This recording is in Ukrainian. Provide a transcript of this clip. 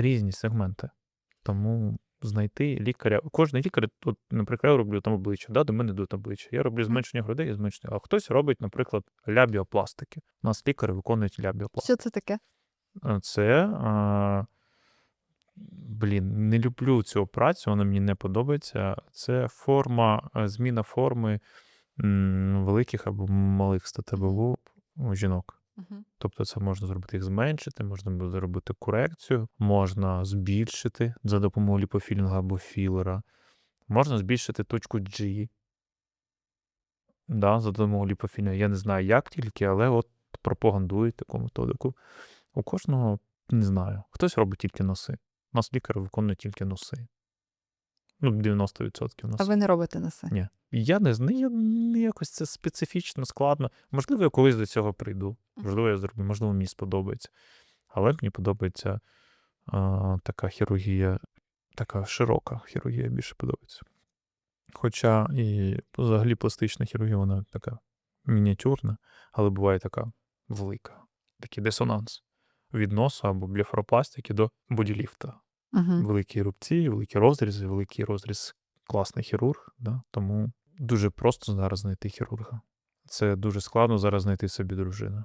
різні сегменти. Тому знайти лікаря. Кожен лікар, от, наприклад, я роблю там обличчя, да, до мене йдуть обличчя. Я роблю зменшення грудей і зменшення. А хтось робить, наприклад, лябіопластики. У нас лікари виконують лябіопластики. Що це таке? Е, Це. А, блін, не люблю цю працю, вона мені не подобається. Це форма, е, зміна форми великих або малих статевих губ у жінок. Мгм. Тобто це можна зробити їх зменшити, можна буде зробити корекцію, можна збільшити за допомогою ліпофілінгу або філера, можна збільшити точку G. Да, за допомогою ліпофілінгу. Я не знаю, як тільки, але от пропагандують таку методику. У кожного не знаю. Хтось робить тільки носи. У нас лікар виконує тільки носи. Ну, 90% у нас. А ви не робите носи? Ні. Я не знаю, якось це специфічно, складно. Можливо, я колись до цього прийду. Можливо, я зроблю, можливо, мені сподобається. Але мені подобається а, така хірургія, така широка хірургія більше подобається. Хоча і взагалі пластична хірургія, вона така мініатюрна, але буває така велика. Такий дисонанс від носу або блефаропластики до боділіфта. Угу. Великі рубці, великі розрізи, великий розріз класний хірург. Да? Тому дуже просто зараз знайти хірурга. Це дуже складно зараз знайти собі дружину.